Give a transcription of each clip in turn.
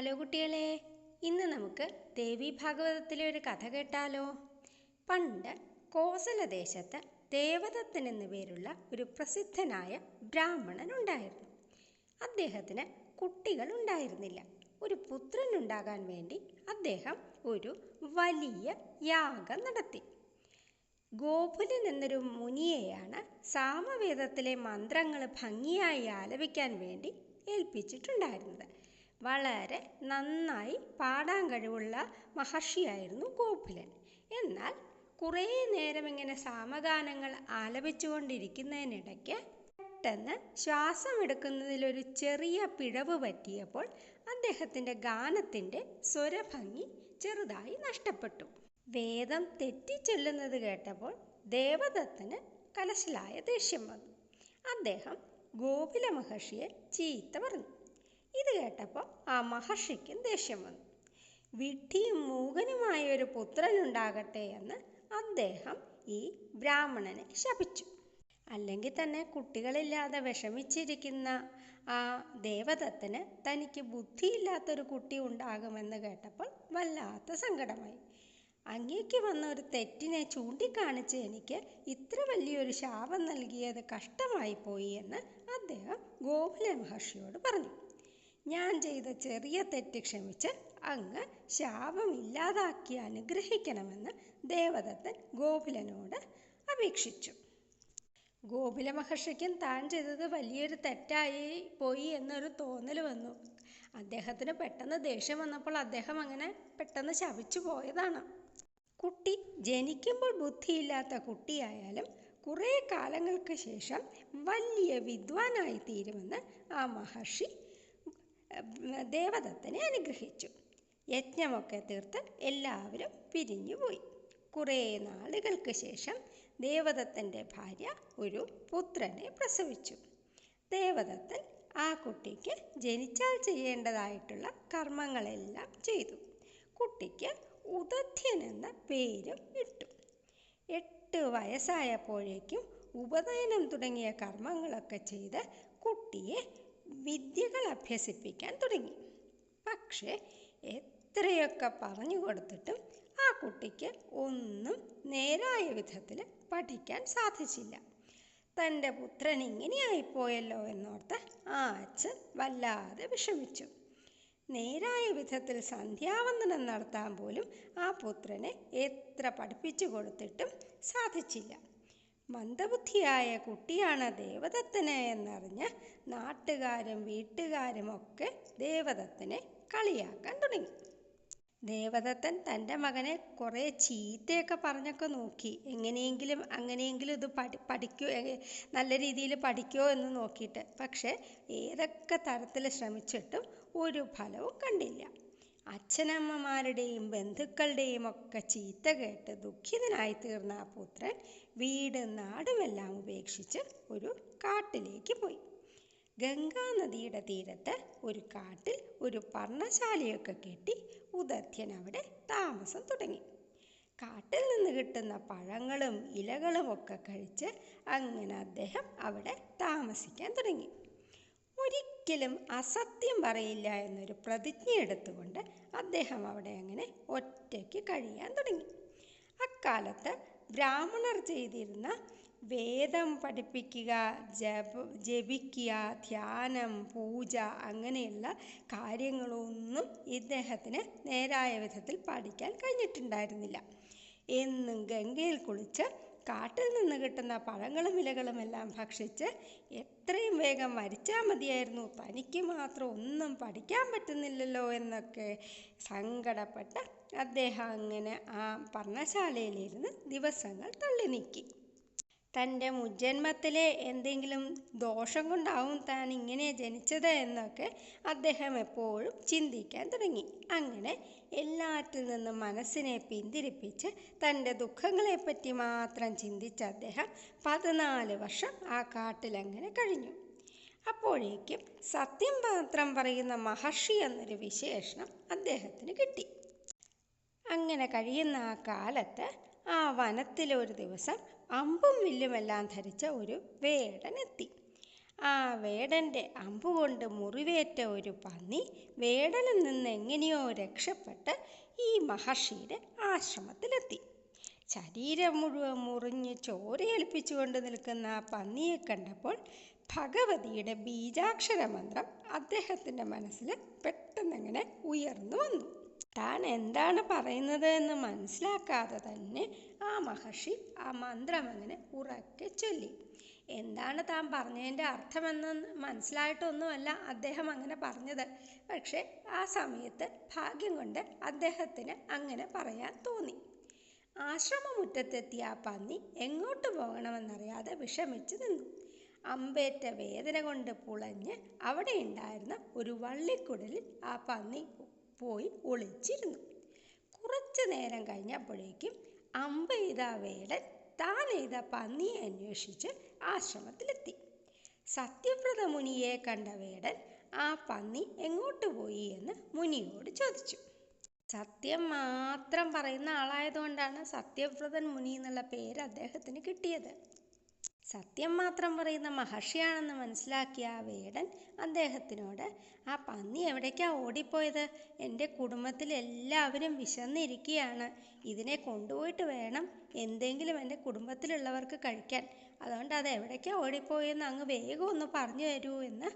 Hello കുട്ടികളെ ഇന്ന് നമുക്ക് ദേവി ഭാഗവതത്തിലെ ഒരു കഥ കേട്ടാലോ? പണ്ട് കോസലദേശത്ത് ദേവദത്തൻ എന്നു പേരുള്ള ഒരു പ്രസിദ്ധനായ ബ്രാഹ്മണൻ ഉണ്ടായിരുന്നു. അദ്ദേഹത്തിന് കുട്ടികൾ ഉണ്ടായിരുന്നില്ല. ഒരു പുത്രൻ ഉണ്ടാകാൻ വേണ്ടി അദ്ദേഹം ഒരു വലിയ യാഗം നടത്തി. ഗോകുലൻ എന്നൊരു മുനിയെയാണ് സാമവേദത്തിലെ മന്ത്രങ്ങൾ ഭംഗിയായി ആലപിക്കാൻ വേണ്ടി ഏൽപ്പിച്ചിട്ടുണ്ടായിരുന്നത്. വളരെ നന്നായി പാടാൻ കഴിവുള്ള മഹർഷിയായിരുന്നു ഗോപുലൻ എന്നാൽ കുറേ നേരം ഇങ്ങനെ സാമഗാനങ്ങൾ ആലപിച്ചുകൊണ്ടിരിക്കുന്നതിനിടയ്ക്ക് പെട്ടെന്ന് ശ്വാസം ശ്വാസമെടുക്കുന്നതിലൊരു ചെറിയ പിഴവ് പറ്റിയപ്പോൾ അദ്ദേഹത്തിന്റെ ഗാനത്തിന്റെ സ്വരഭംഗി ചെറുതായി നഷ്ടപ്പെട്ടു. വേദം തെറ്റിച്ചൊല്ലുന്നത് കേട്ടപ്പോൾ ദേവദത്തന് കലശലായ ദേഷ്യം വന്നു. അദ്ദേഹം ഗോകുല മഹർഷിയെ ചീത്ത പറഞ്ഞു. ഇത് കേട്ടപ്പോൾ ആ മഹർഷിക്കും ദേഷ്യം വന്നു. വിഡ്ഢിയും മൂകനുമായ ഒരു പുത്രനുണ്ടാകട്ടെ എന്ന് അദ്ദേഹം ഈ ബ്രാഹ്മണനെ ശപിച്ചു. അല്ലെങ്കിൽ തന്നെ കുട്ടികളില്ലാതെ വിഷമിച്ചിരിക്കുന്ന ആ ദേവതത്തിന് തനിക്ക് ബുദ്ധിയില്ലാത്തൊരു കുട്ടി ഉണ്ടാകുമെന്ന് കേട്ടപ്പോൾ വല്ലാത്ത സങ്കടമായി. അങ്ങേക്ക് വന്ന ഒരു തെറ്റിനെ ചൂണ്ടിക്കാണിച്ച് എനിക്ക് ഇത്ര വലിയൊരു ശാപം നൽകിയത് കഷ്ടമായി പോയി എന്ന് അദ്ദേഹം ഗോകുല മഹർഷിയോട് പറഞ്ഞു. ഞാൻ ചെയ്ത ചെറിയ തെറ്റ് ക്ഷമിച്ച് അങ്ങ് ശാപം ഇല്ലാതാക്കി അനുഗ്രഹിക്കണമെന്ന് ദേവദത്തൻ ഗോകുലനോട് അപേക്ഷിച്ചു. ഗോകുല മഹർഷിക്കും താൻ ചെയ്തത് വലിയൊരു തെറ്റായി പോയി എന്നൊരു തോന്നൽ വന്നു. അദ്ദേഹത്തിന് പെട്ടെന്ന് ദേഷ്യം വന്നപ്പോൾ അദ്ദേഹം അങ്ങനെ പെട്ടെന്ന് ശപിച്ചു പോയതാണ്. കുട്ടി ജനിക്കുമ്പോൾ ബുദ്ധിയില്ലാത്ത കുട്ടിയായാലും കുറേ കാലങ്ങൾക്ക് ശേഷം വലിയ വിദ്വാനായി തീരുമെന്ന് ആ മഹർഷി ദേവദത്തനെ അനുഗ്രഹിച്ചു. യജ്ഞമൊക്കെ തീർത്ത് എല്ലാവരും പിരിഞ്ഞുപോയി കുറേ നാളുകൾക്ക് ശേഷം ദേവദത്തന്റെ ഭാര്യ ഒരു പുത്രനെ പ്രസവിച്ചു. ദേവദത്തൻ ആ കുട്ടിക്ക് ജനിച്ചാൽ ചെയ്യേണ്ടതായിട്ടുള്ള കർമ്മങ്ങളെല്ലാം ചെയ്തു. കുട്ടിക്ക് ഉദധ്യൻ എന്ന പേരും ഇട്ടു. എട്ട് വയസ്സായപ്പോഴേക്കും ഉപനയനം തുടങ്ങിയ കർമ്മങ്ങളൊക്കെ ചെയ്ത് കുട്ടിയെ വിദ്യകൾ അഭ്യസിപ്പിക്കാൻ തുടങ്ങി. പക്ഷേ എത്രയൊക്കെ പറഞ്ഞു കൊടുത്തിട്ടും ആ കുട്ടിക്ക് ഒന്നും നേരായ വിധത്തിൽ പഠിക്കാൻ സാധിച്ചില്ല. തന്റെ പുത്രൻ ഇങ്ങനെയായിപ്പോയല്ലോ എന്നോർത്ത് ആ അച്ഛൻ വല്ലാതെ വിഷമിച്ചു. നേരായ വിധത്തിൽ സന്ധ്യാവന്ദനം നടത്താൻ പോലും ആ പുത്രനെ എത്ര പഠിപ്പിച്ചു കൊടുത്തിട്ടും സാധിച്ചില്ല. മന്ദബുദ്ധിയായ കുട്ടിയാണ് ദേവദത്തന് എന്നറിഞ്ഞ് നാട്ടുകാരും വീട്ടുകാരും ഒക്കെ ദേവദത്തനെ കളിയാക്കാൻ തുടങ്ങി. ദേവദത്തൻ തന്റെ മകനെ കുറേ ചീത്തയൊക്കെ പറഞ്ഞൊക്കെ നോക്കി. എങ്ങനെയെങ്കിലും അങ്ങനെയെങ്കിലും ഇത് പഠി പഠിക്കോ നല്ല രീതിയിൽ പഠിക്കോ എന്ന് നോക്കിയിട്ട്. പക്ഷേ ഏതൊക്കെ തരത്തിൽ ശ്രമിച്ചിട്ടും ഒരു ഫലവും കണ്ടില്ല. അച്ഛനമ്മമാരുടെയും ബന്ധുക്കളുടെയും ഒക്കെ ചീത്ത കേട്ട് ദുഃഖിതനായി തീർന്ന ആ പുത്രൻ വീട് നാടുമെല്ലാം ഉപേക്ഷിച്ച് ഒരു കാട്ടിലേക്ക് പോയി. ഗംഗാ നദിയുടെ തീരത്ത് ഒരു കാട്ടിൽ ഒരു പർണശാലയൊക്കെ കെട്ടി ഉദധ്യൻ അവിടെ താമസം തുടങ്ങി. കാട്ടിൽ നിന്ന് കിട്ടുന്ന പഴങ്ങളും ഇലകളും ഒക്കെ കഴിച്ച് അങ്ങനെ അദ്ദേഹം അവിടെ താമസിക്കാൻ തുടങ്ങി. ഒരിക്കലും അസത്യം പറയില്ല എന്നൊരു പ്രതിജ്ഞ എടുത്തുകൊണ്ട് അദ്ദേഹം അവിടെ അങ്ങനെ ഒറ്റയ്ക്ക് കഴിയാൻ തുടങ്ങി. അക്കാലത്ത് ബ്രാഹ്മണർ ചെയ്തിരുന്ന വേദം പഠിപ്പിക്കുക ജപ ജപിക്കുക ധ്യാനം പൂജ അങ്ങനെയുള്ള കാര്യങ്ങളൊന്നും ഇദ്ദേഹത്തിന് നേരായ വിധത്തിൽ പഠിക്കാൻ കഴിഞ്ഞിട്ടുണ്ടായിരുന്നില്ല. എന്നും ഗംഗയിൽ കുളിച്ച് കാട്ടിൽ നിന്ന് കിട്ടുന്ന പഴങ്ങളും ഇലകളും എല്ലാം ഭക്ഷിച്ച് എത്രയും വേഗം മരിച്ചാൽ മതിയായിരുന്നു. തനിക്ക് മാത്രം ഒന്നും പഠിക്കാൻ പറ്റുന്നില്ലല്ലോ എന്നൊക്കെ സങ്കടപ്പെട്ട് അദ്ദേഹം അങ്ങനെ ആ പർണശാലയിലിരുന്ന് ദിവസങ്ങൾ തള്ളി നീക്കി. തന്റെ മുജ്ജന്മത്തിലെ എന്തെങ്കിലും ദോഷം കൊണ്ടാവും താൻ ഇങ്ങനെ ജനിച്ചത് എന്നൊക്കെ അദ്ദേഹം എപ്പോഴും ചിന്തിക്കാൻ തുടങ്ങി. അങ്ങനെ എല്ലാറ്റിൽ നിന്നും മനസ്സിനെ പിന്തിരിപ്പിച്ച് തന്റെ ദുഃഖങ്ങളെപ്പറ്റി മാത്രം ചിന്തിച്ച അദ്ദേഹം പതിനാല് വർഷം ആ കാട്ടിലങ്ങനെ കഴിഞ്ഞു. അപ്പോഴേക്കും സത്യം മാത്രം പറയുന്ന മഹർഷി എന്നൊരു വിശേഷണം അദ്ദേഹത്തിന് കിട്ടി. അങ്ങനെ കഴിയുന്ന ആ കാലത്ത് ആ വനത്തിലെ ഒരു ദിവസം അമ്പും വില്ലുമെല്ലാം ധരിച്ച ഒരു വേടൻ എത്തി ആ വേടന്റെ അമ്പുകൊണ്ട് മുറിവേറ്റ ഒരു പന്നി വേടനിൽ നിന്ന് എങ്ങനെയോ രക്ഷപ്പെട്ട് ഈ മഹർഷിയുടെ ആശ്രമത്തിലെത്തി. ശരീരം മുഴുവൻ മുറിഞ്ഞ് ചോരയേൽപ്പിച്ചുകൊണ്ട് നിൽക്കുന്ന ആ പന്നിയെ കണ്ടപ്പോൾ ഭഗവതിയുടെ ബീജാക്ഷര മന്ത്രം അദ്ദേഹത്തിന്റെ മനസ്സിൽ പെട്ടെന്നങ്ങനെ ഉയർന്നു വന്നു. താൻ എന്താണ് പറയുന്നത് എന്ന് മനസ്സിലാക്കാതെ തന്നെ ആ മഹർഷി ആ മന്ത്രം അങ്ങനെ ഉറക്കെ ചൊല്ലി. എന്താണ് താൻ പറഞ്ഞതിന്റെ അർത്ഥമെന്ന് മനസ്സിലായിട്ടൊന്നുമല്ല അദ്ദേഹം അങ്ങനെ പറഞ്ഞത്. പക്ഷേ ആ സമയത്ത് ഭാഗ്യം കൊണ്ട് അദ്ദേഹത്തിന് അങ്ങനെ പറയാൻ തോന്നി. ആശ്രമമുറ്റത്തെത്തിയ ആ പന്നി എങ്ങോട്ട് പോകണമെന്നറിയാതെ വിഷമിച്ചു നിന്നു. അമ്പേറ്റ വേദന കൊണ്ട് പുളഞ്ഞ് അവിടെ ഉണ്ടായിരുന്ന ഒരു വള്ളിക്കുടലിൽ ആ പന്നി പോയി ഒളിച്ചിരുന്നു. കുറച്ചു നേരം കഴിഞ്ഞപ്പോഴേക്കും അമ്പ ചെയ്ത വേടൻ താൻ ചെയ്ത പന്നിയെ അന്വേഷിച്ച് ആശ്രമത്തിലെത്തി. സത്യവ്രത മുനിയെ കണ്ട വേടൻ ആ പന്നി എങ്ങോട്ട് പോയി എന്ന് മുനിയോട് ചോദിച്ചു. സത്യം മാത്രം പറയുന്ന ആളായതുകൊണ്ടാണ് സത്യവ്രതൻ മുനി എന്നുള്ള പേര് അദ്ദേഹത്തിന് കിട്ടിയത്. സത്യം മാത്രം പറയുന്ന മഹർഷിയാണെന്ന് മനസ്സിലാക്കിയ ആ വേടൻ അദ്ദേഹത്തിനോട് ആ പന്നി എവിടേക്കാ ഓടിപ്പോയത്? എന്റെ കുടുംബത്തിൽ എല്ലാവരും വിശന്നിരിക്കുകയാണ്. ഇതിനെ കൊണ്ടുപോയിട്ട് വേണം എന്തെങ്കിലും എന്റെ കുടുംബത്തിലുള്ളവർക്ക് കഴിക്കാൻ. അതുകൊണ്ട് അത് എവിടേക്കാ ഓടിപ്പോയെന്ന് അങ്ങ് വേഗം ഒന്ന് പറഞ്ഞു തരൂ എന്ന്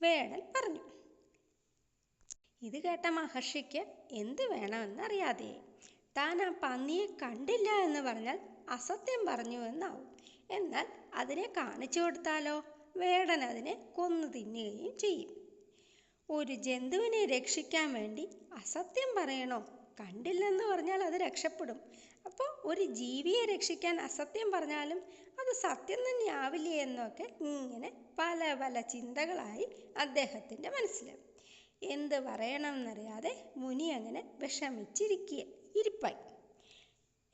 വേടൻ പറഞ്ഞു. ഇത് കേട്ട മഹർഷിക്ക് എന്ത് വേണമെന്ന് അറിയാതെ താൻ ആ പന്നിയെ കണ്ടില്ല എന്ന് പറഞ്ഞാൽ അസത്യം പറഞ്ഞു എന്നാവും. എന്നാൽ അതിനെ കാണിച്ചു കൊടുത്താലോ? വേടൻ അതിനെ കൊന്നു തിന്നുകയും ചെയ്യും. ഒരു ജന്തുവിനെ രക്ഷിക്കാൻ വേണ്ടി അസത്യം പറയണോ? കണ്ടില്ലെന്ന് പറഞ്ഞാൽ അത് രക്ഷപ്പെടും. അപ്പോൾ ഒരു ജീവിയെ രക്ഷിക്കാൻ അസത്യം പറഞ്ഞാലും അത് സത്യം തന്നെ ആവില്ലേ എന്നൊക്കെ ഇങ്ങനെ പല പല ചിന്തകളായി അദ്ദേഹത്തിന്റെ മനസ്സിൽ. എന്ത് പറയണമെന്നറിയാതെ മുനി അങ്ങനെ വിഷമിച്ചിരിക്കുക ഇരിപ്പായി.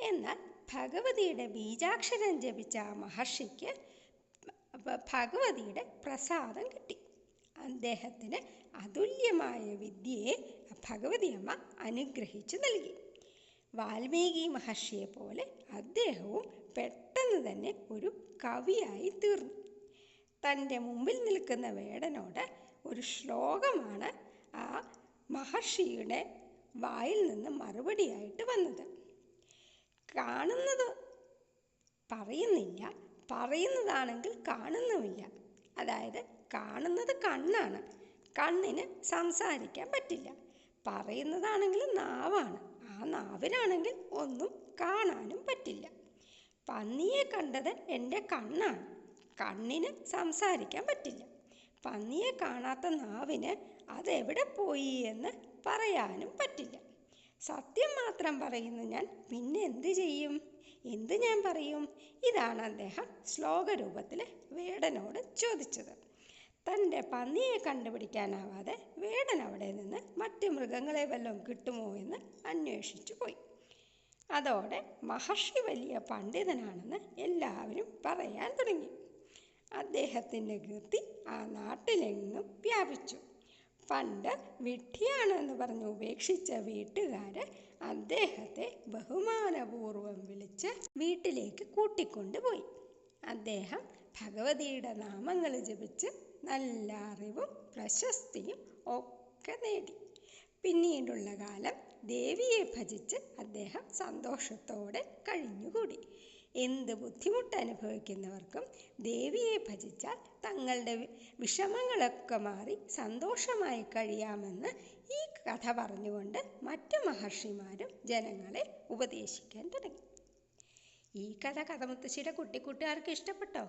എന്നാൽ ഭഗവതിയുടെ ബീജാക്ഷരം ജപിച്ച ആ മഹർഷിക്ക് ഭഗവതിയുടെ പ്രസാദം കിട്ടി. അദ്ദേഹത്തിന് അതുല്യമായ വിദ്യയെ ഭഗവതിയമ്മ അനുഗ്രഹിച്ചു നൽകി. വാൽമീകി മഹർഷിയെ പോലെ അദ്ദേഹവും പെട്ടെന്ന് തന്നെ ഒരു കവിയായി തീർന്നു. തന്റെ മുമ്പിൽ നിൽക്കുന്ന വേടനോട് ഒരു ശ്ലോകമാണ് ആ മഹർഷിയുടെ വായിൽ നിന്ന് മറുപടിയായിട്ട് വന്നത്. കാണുന്നത്. പറയുന്നില്ല. പറയുന്നതാണെങ്കിൽ കാണുന്നുമില്ല. അതായത് കാണുന്നത് കണ്ണാണ്. കണ്ണിന് സംസാരിക്കാൻ പറ്റില്ല. പറയുന്നതാണെങ്കിൽ നാവാണ്. ആ നാവിനാണെങ്കിൽ ഒന്നും കാണാനും പറ്റില്ല. പന്നിയെ കണ്ടത് എന്റെ കണ്ണാണ്. കണ്ണിന് സംസാരിക്കാൻ പറ്റില്ല. പന്നിയെ കാണാത്ത നാവിന് അതെവിടെ പോയി എന്ന് പറയാനും പറ്റില്ല. സത്യം മാത്രം പറയുന്ന ഞാൻ പിന്നെ എന്ത് ചെയ്യും? എന്ത് ഞാൻ പറയും? ഇതാണ് അദ്ദേഹം ശ്ലോകരൂപത്തിൽ വേടനോട് ചോദിച്ചത്. തന്റെ പന്നിയെ കണ്ടുപിടിക്കാനാവാതെ വേടൻ അവിടെ നിന്ന് മറ്റു മൃഗങ്ങളെ വല്ലതും കിട്ടുമോ എന്ന് അന്വേഷിച്ചു പോയി. അതോടെ മഹർഷി വലിയ പണ്ഡിതനാണെന്ന് എല്ലാവരും പറയാൻ തുടങ്ങി. അദ്ദേഹത്തിന്റെ കീർത്തി ആ നാട്ടിലെങ്ങും വ്യാപിച്ചു. പണ്ട് വിഡ്ഢിയാണെന്ന് പറഞ്ഞ് ഉപേക്ഷിച്ച വീട്ടുകാരൻ അദ്ദേഹത്തെ ബഹുമാനപൂർവം വിളിച്ച് വീട്ടിലേക്ക് കൂട്ടിക്കൊണ്ടുപോയി. അദ്ദേഹം ഭഗവതിയുടെ നാമങ്ങൾ ജപിച്ച് നല്ല അറിവും പ്രശസ്തിയും ഒക്കെ നേടി. പിന്നീടുള്ള കാലം ദേവിയെ ഭജിച്ച് അദ്ദേഹം സന്തോഷത്തോടെ കഴിഞ്ഞുകൂടി. എന്ത് ബുദ്ധിമുട്ട് അനുഭവിക്കുന്നവർക്കും ദേവിയെ ഭജിച്ചാൽ തങ്ങളുടെ വിഷമങ്ങളൊക്കെ മാറി സന്തോഷമായി കഴിയാമെന്ന് ഈ കഥ പറഞ്ഞുകൊണ്ട് മറ്റു മഹർഷിമാരും ജനങ്ങളെ ഉപദേശിക്കാൻ തുടങ്ങി. ഈ കഥ കഥമുത്തശ്ശിയുടെ കുട്ടിക്കുട്ടുകാർക്ക് ഇഷ്ടപ്പെട്ടോ?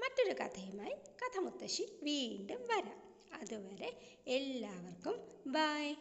മറ്റൊരു കഥയുമായി കഥമുത്തശ്ശി വീണ്ടും വരാം. അതുവരെ എല്ലാവർക്കും ബായ്